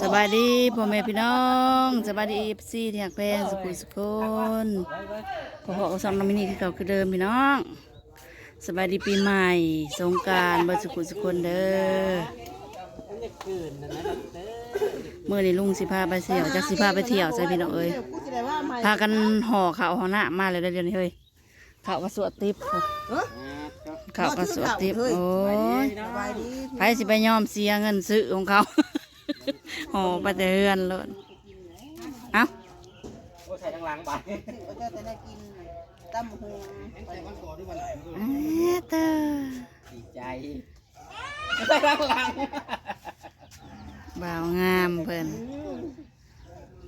สบายดีพ่อแม่พี่น้องสบายดีเอฟซีที่หักแพงสุขุมสุคนพ่อพ่อก็สองน้องมินิที่เก่าคือเดิมพี่น้องสบายดีปีใหม่สงกรารเบิดสุขุมสุคนเด้อเมื่อนี้ลุงสิพาไปเที่ยวจากสิพาไปเที่ยวใช่พี่น้องเอ้ยพากันห่อข้าวห่อหน้ามาเลยเดี๋ยวนี้เฮ้ยข้าวกระสวดติบข้าวกระสวดติบโอ้ยสบายดีไปสิไปยอมเสียเงินซื้อของเขา โอ้ไปแต่เฮือนเลยเอ้าโอ้ใส่ทางหลังไปก็จะแต่ได้กินตำหูเอ๊ะเตอดีใจใส่ทางหลังบ่าวงามเพิ่น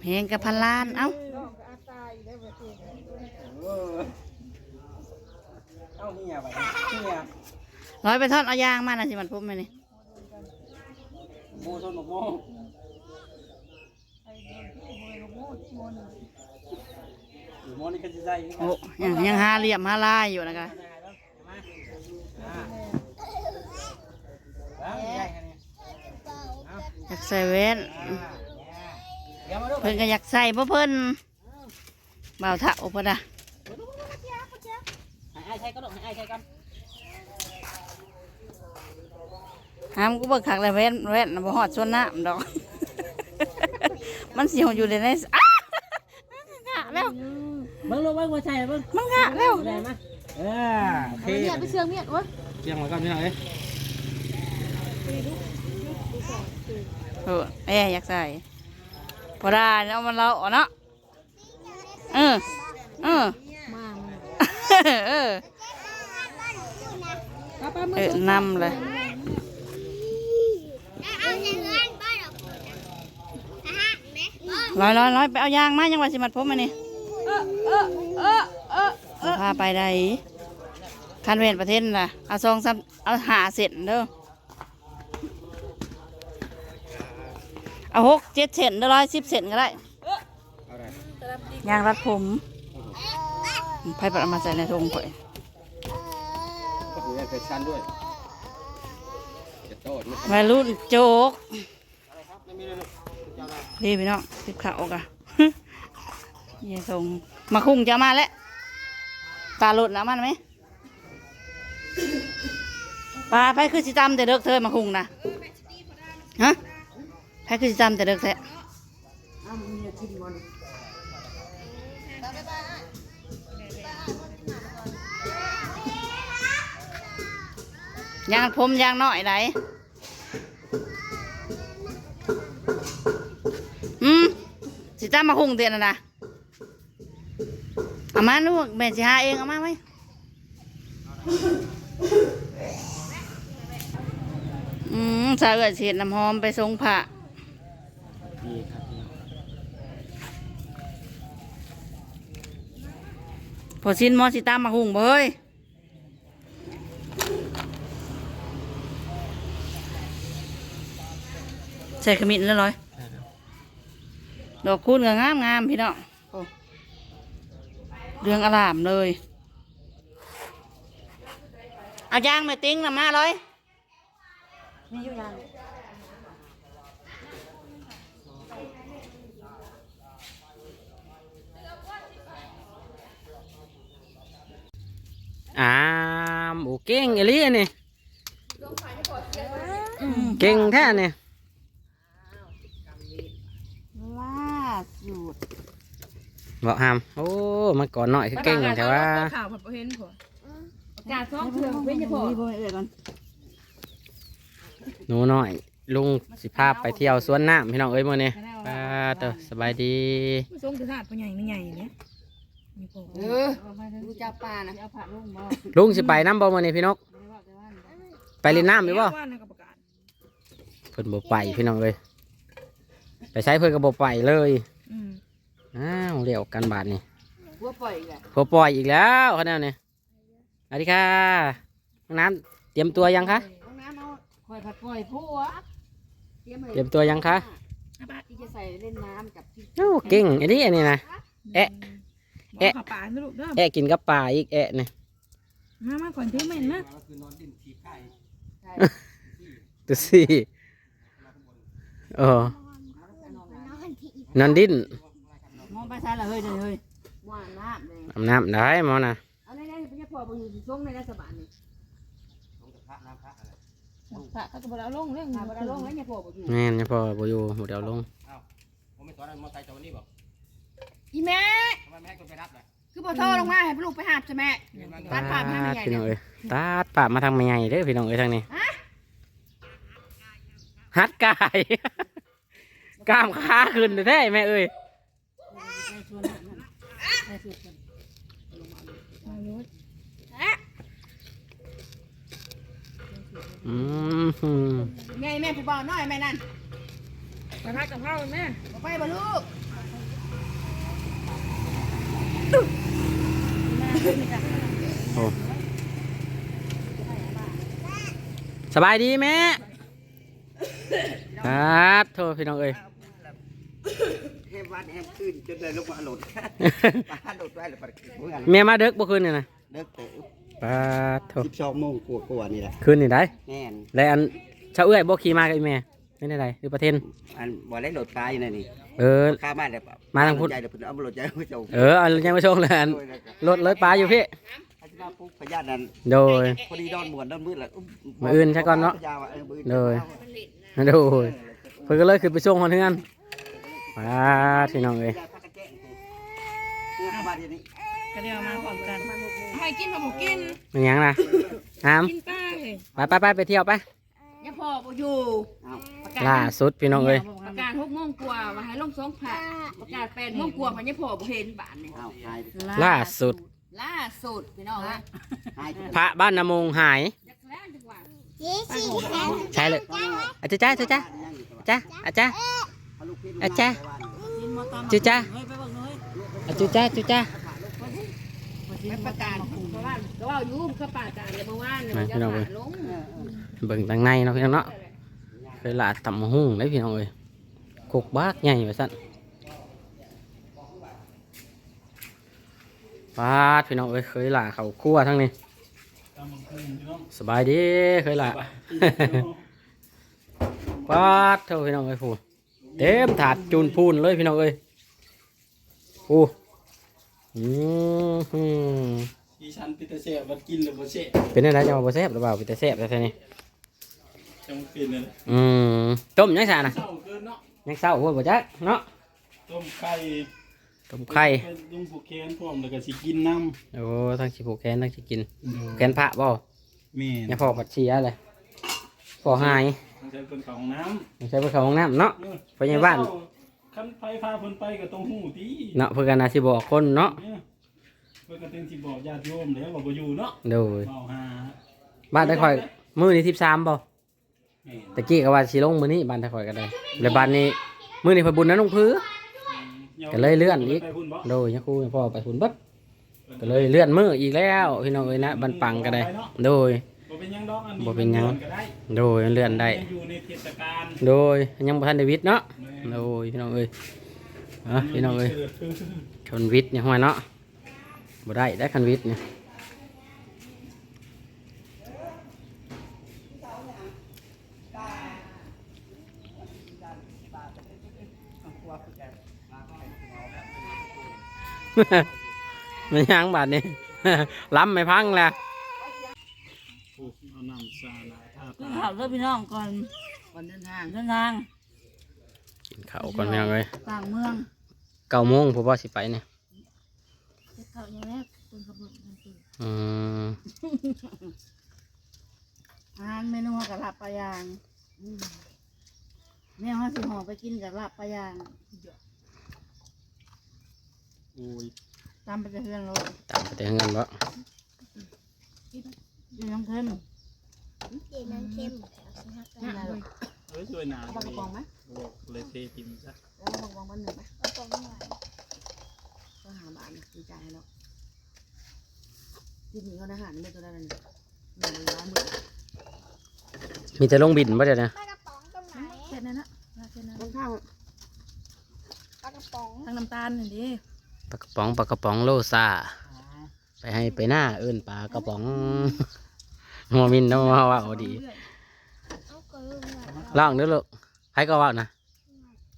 เพลงกับพันล้านเอ้าเออเอ้าเฮียไปเฮียร้อยไปทอดเอายางมานะสิมันพุ่มไหมนี่ โมชนบอกโมอยู่โมนี่ก็จะได้ยังไงโอ้ยังยังหาเหลี่ยมหาลายอยู่นะคะแล้วใหญ่แค่นี้อยากใส่แว่นเดี๋ยวมาดูเพิ่นก็อยากใส่เพราะเพิ่นบ่าวเถาเพิ่นอะให้ไอ้ใช้ก็ต้องให้ไอ้ใช้กัน ห้ามกูเบิกขักเลยแว่นแว่นน่ะบ่ฮอดส่วนน้ำดอก มันสิอยู่ในในอ้างะแล้ว เบิ้งลูกเบิ้งหัวใจเบิ้งมันงะแล้วได้ไหมเออโอเคเมียไปเชื่องเมียวะเชียงมาก่อนพี่น้องเอ้ยเออเอ้ยอยากใส่พอได้เอามันเราเอาเนาะเออเออมาเออป้าป้ามืเออนำเลย ร้อยร้อยร้อยไปเอายางมายังว่าสิมัดผมมานี่พาไปได้คันเวนประเทศน่ะ เอาซองซ้ำเอาหาเสร็จเด้อเอาหกเจ็ดเซนเด้อร้อยสิบเซนก็ได้เอาได้ยางรัดผมไพ่ปัดเอามาใส่ในถุงข่อยก็ถือเป็นชั้นด้วยจะโตดไม่ วัยรุ่นโจ๊กไม่มีเลยลูกจะอะไรนี่พี่น้องติดขาวกะยายส่งมาคุ้งจะมาแล้วตาหลุดแล้วมันไหมปลาไปคือสิจำแต่เด็กเธอมาคุ้งนะฮะไปคือสิจำแต่เด็กแท้ยางผมยางน้อยไหน จำมาคุ้งเตียนนะนะเอามาลูกแม่สิหาเองเอามาไหมอืมสาวเอือดเสียน้ำหอมไปทรงผ้าดีครับพองพอสิ้นมอสิตามมาหุงเฮ้ยใส่ขมิ้นแล้วร้อย ดอกคูณก็งามงามพี่น้องโอ้เรื่องอลามเลย เอายางมาติ้งนะมาเลยมีอยู่ยางอ่ามโอเก่งเอลี่นี่เก่งแท้เนี่ย ล่า สุดบอกหามโอ้มาก่อนหน่อยคือเก่งแต่ว่าข่าวผัดเห็นผัวกาซ้อมเครื่องเว้นจะพอนี่พ่อเอ๋ยก่อนหนูน้อย ลุงสิพาไปเที่ยวสวนน้ำพี่น้องเอ้ยมื่อนี้ป้าเตอสบายดีไม่ส่งจะถาดปใหญ่ไม่ใหญ่เนี่ยมีพอเออดูจับปลานะเอาผักลุงบ่ลุงสิไปน้ำบ่มื่อนี้พี่นก ไปเล่นน้ำหรือเปล่าว่านะกับประกาศเพิ่นบ่ไปพี่น้องเอ้ยไปใช้เพิ่นก็บ่ไปเลย อืมอ้าวเลี้ยวกันบาทนี่หัวปล่อยอีกแล้วพอปล่อยอีกแล้วคะแนนนี่สวัสดีค่ะน้องน้ำเตรียมตัวยังคะ ห้องน้ำเอาคอยผัดปล่อยผัวเตรียมเตรียมตัวยังคะ ที่จะใส่เล่นน้ำกับที่โอ้เก่งอันนี้อันนี้นะเอ๊ะเอ๊ะเอ๊ะขับป่าไม่รู้เด้อแอะกินกับปลาอีกแอะนี่มามาก่อนที่เหม็นนะดูสิโอ้ นอนดิ้นมองไปซ้ายละเฮ้ยเด้อเฮ้ยว่าน้ำเลยอาบน้ำได้หมอนะเอาได้ได้พี่พ่อบ่อยู่ส่งในรัฐบาลนี่พระเขาก็บ่เอาลงเรื่องบ่เอาลงแล้วเนี่ยพ่อบ่อยู่แม่นเนี่ยพอบ่อยู่หมดเดียวลงผมไม่สอนมอไซค์ตัวนี้บอกอีแม่ทำไมไม่ให้คนไปรับล่ะคือบ่โทรลงมาให้ลูกไปหาบใช่ไหมตัดภาพให้แม่ใหญ่พี่น้องเนี่ยเอ้ยตัดปากมาทางแม่ใหญ่เด้อพี่น้องเอ้ยทางนี้ฮัดกาย กล้ามขาขึ้นแท้ๆแม่เอ้ยอืมไงแม่ผู้บ่าวน้อยแม่นั่นไปพักกับข้าวแม่ไปบ่ลูกโอ้สบายดีแม่ครับโทษพี่น้องเอ้ยแฮม วันแฮมขึ้นจนเลยลงมาหลุดปลาหลุดไว้แล้วปลาเมื่อแม่มาเด็กบ่คืนนี่นะเด็กเตะปาดโทษสิบสองโมงกลัวๆนี่แหละคืนนี่ได้ แน่นแล้วอันชาวเอื้อยบ่ขี่มากับอีแม่ไม่ได้ไรคือประเทศอันบ่ได้หลุดปลาอยู่ในนี่เออ ข้ามาเลยมาทางพุทธ ใจเดี๋ยวผมเอามาหลุดใจผู้ชมเออเอายังไม่ชงเลยอันรถเลยปลาอยู่พี่อาจารย์ปุ๊บพยานนั้นโดย พอดีดอนหมวนดอนมืดแล้วอุ๊มื้ออื่นใช่ก่อนเนาะพยาวออมื้ออื่น โดย โดยเพิ่นก็เลยขึ้นไปส่งคนเฮือน ปาดพี่น้องเอ้ยพากันแจ้งเมื่อเข้ามาเดี๋ยวนี้ก็เดี๋ยวมาพร้อมกันให้กินบ่บ่กินมันหยังนะน้กินป้าเลยำไปไปไปไปเที่ยวไปอย่าพ่อบ่อยู่เอาประกาศล่าสุดพี่น้องเอ้ยประกาศ6โมงกว่าว่าให้ลงสองผักประกาศ8โมงกว่ามันยังพ่อบ่เห็นบ้านนี่เอาหายล่าสุดล่าสุดพี่น้องฮะหายพระบ้านนามงหายจักแล้วจังหวะ ใช่เลยอาจารย์จ้าอาจารย์จ้าจ้าอาจารย์อาจารย์ จุจ้าเฮ้ยไปเบิ่งหน่อยอาจารย์จ้าอาจารย์จ้าแล้วประกาศเพราะว่าก็ว่าอยู่ก็ประกาศเมื่อวานเนี่ยมันจะขาดลงเบิ่งทางในเนาะพี่น้องเนาะเคยลาดตำหุ่งได้พี่น้องเอ้ยกกบากใหญ่ไปสั่นปาดพี่น้องเอ้ยเคยลาเขาคั่วทั้งนี้สบายดีเคยลาปาดเท่าพี่น้องเอ้ยพู เต็มถาดจูนพูนเลยพี่น้องเอ้ยโอ้อืมหืมดิฉันเป็นตาเสียบัดกินหรือบ่เสียเป็นอะไรจะมาบ่แซ่บหรือเปล่าเป็นแต่แซ่บแต่นี่จังเป็นเลยอืมต้มยังไงนะเศร้าเกินเนาะยังเศร้าหัวบ่จักเนาะต้มไข่ต้มไข่เป็นลุงผูกแขนพร้อมแล้วก็สิกินน้โอ้ทั้งสิผูกแขนทั้งสิกินำแขนพระบ่แม่นยังพอปัดเชียเลยพอหาย มันจะเป็นของน้ยังใช้ไปเข้าห้องน้ำเนาะำเออไปยังบ้านคันไฟพาเพิ่นไปก็ต้องหู้ติเนาะเพื่อกันนาสิบอกคนเนาะเออเพิ่นก็ตึงสิบอกญาติโยมแล้วว่าบ่อยู่เนาะโดยเว้าหาบ้านได้ค่อยมื้อนี้13บ่แม่นตะกี้ก็ว่าสิลงมื้อนี้บ้านได้ค่อยก็ได้แล้วบ้านนี้มื้อนี้เพิ่นบุญนะลุงพื้อก็เลยเลื่อนอีกไปพุ่นบ่โดยยังครูยังพ่อไปพุ่นเบัดก็เลยเลื่อนมื้ออีกแล้วพี่น้องเอ้ยนะบันปังก็ได้ โดยบ่ เป็นหยังดอกอันนี้บ่เป็นหยังก็ได้โดยเลื่อนได้อยู่ในเทศกาลโดยยังบ่ทันได้วิทย์เนาะแม่นโดยพี่น้องเอ้ยอะพี่น้องเอ้ยเกิดขึ้นคันวิทย์เนี่ยห้อยเนาะบ่ได้ได้คันวิทย์เนี่ยมันยังบาดนี้ ล้ำไม่พังแล้ว โอ้เอาน้ำสาดทา กิน ตา ข้าวด้วยพี่น้องก่อนวันเดินทางเดินทางกินข้าวก่อนพี่น้องเอ้ยต่างเมืองเก้าโมงผมว่าสิไปเนี่ยเฮ็ดข้าวอย่างแรกคนขับรถมันตื่นอืมอาหารเมนูกับลาบปลายางอืมแม่ว่าสิห่อไปกินกับลาบปลายางโอ้ยตามไปจะเฮือนโลดตามไปแต่เงินบ่อยู่น้ำเพิ่น เย็นนั้นเข้มนี่นะลูกเอ้ยช่วยหนาบังกองไหมบอกเลยเทพิมพ์ซะแล้วบังกองบ้านหนึ่งไหมเอาตรงนี้ก็หาบ้านดีใจแล้วที่นี่เขาอาหารไม่ตัวได้เลยหนึ่งร้อยหมื่นมีแต่ลงบินบ่เดี๋ยวนะปลากระป๋องตรงไหนเผ็ดนั่นนะเผ็ดนั่นต้องข้าวปลากระป๋องทั้งน้ำตาลนี่ดิปลากระป๋องปลากระป๋องโลซาไปให้ไปหน้าเอิ้นปลากระป๋อง มัวมินนะว่าว่าเอาดีเอาเกลือลองเด้อลูกใครก็ว่านะ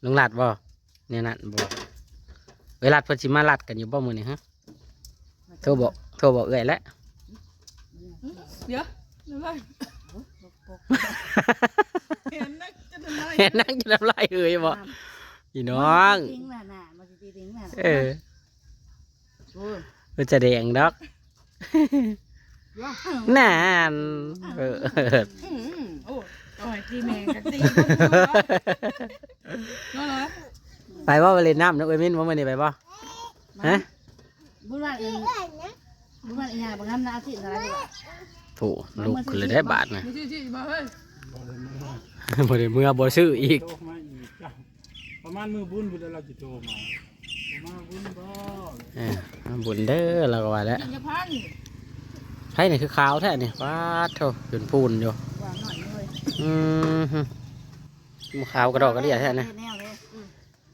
ลุงหลัดบ่เนี่ยนั่นบ่เวลาเพิ่นสิมาลัดกันอยู่บ่มื้อนี้ฮะโทรบอกโทรบอกเอ้อยแล้วเดี๋ยวน้ำลายเห็นนักจะน้ำลายเห็นนั่งจะน้ำลายเอ้ยบ่พี่น้องทิ้งน่ะน่ะมันสิทิ้งน่ะเออมันจะแดงดอก นั่นเออโอ้ยตีแมงกันตีก็เหรอไปว่าไปเล่นน้ำนะเอ้ยมินว่ามื้อนี้ไปบ่ฮะบุญว่าเอิ้นบุญว่าอีหยังบ่งามนะอาทิอะไรถูกลูกขึ้นเลยได้บาทนะบ่ได้เมื่อบ่ซื้ออีกประมาณมือบุญบุญเราจะโตมาประมาณบุญบ่บุญเด้อเราก็ว่าแล้ว กินจะพันไผนี่คือขาวแท้นี่ว้าดโถจนพูนอยู่วางหน่อยเลยอืมฮึมขาวกระดอกกระเดียแท้นะแนวเลย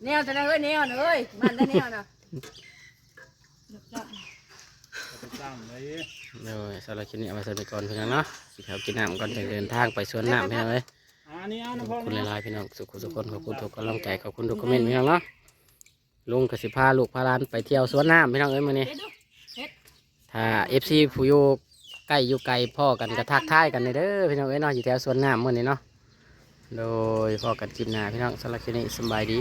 แนวจะนะเอ้ยแนวนะเอ้ยมันได้แนวนะไปตั้งไว้เดี๋ยวสำหรับคลิปนี้เอาไว้สำหรับก่อนเพียงเนาะสิเขากินน้ำก่อนจะเดินทางไปสวนน้ำพี่น้องเอ้ยอันนี้เอาขนะอบพ่อคุณนะหลายๆพี่น้องสุขสุขคนขอบคุณทุกกำลังใจขอบคุณทุกคอมเมนต์พี่น้องเนาะลุงกสิพาลูกพาหลานไปเที่ยวสวนน้ำพี่น้องเอ้ยมื้อนี้ถ้า FC ผู้อยู่ ใกล้อยู่ไกลพ่อกันกระทักทายกันเด้อพี่น้องเอ้ยเนาะอยู่แถวสวนน้ำมื้อนี้เนาะโดยพ่อกันคลิปหน้าพี่น้องสำหรับคลิปนี้สบายดี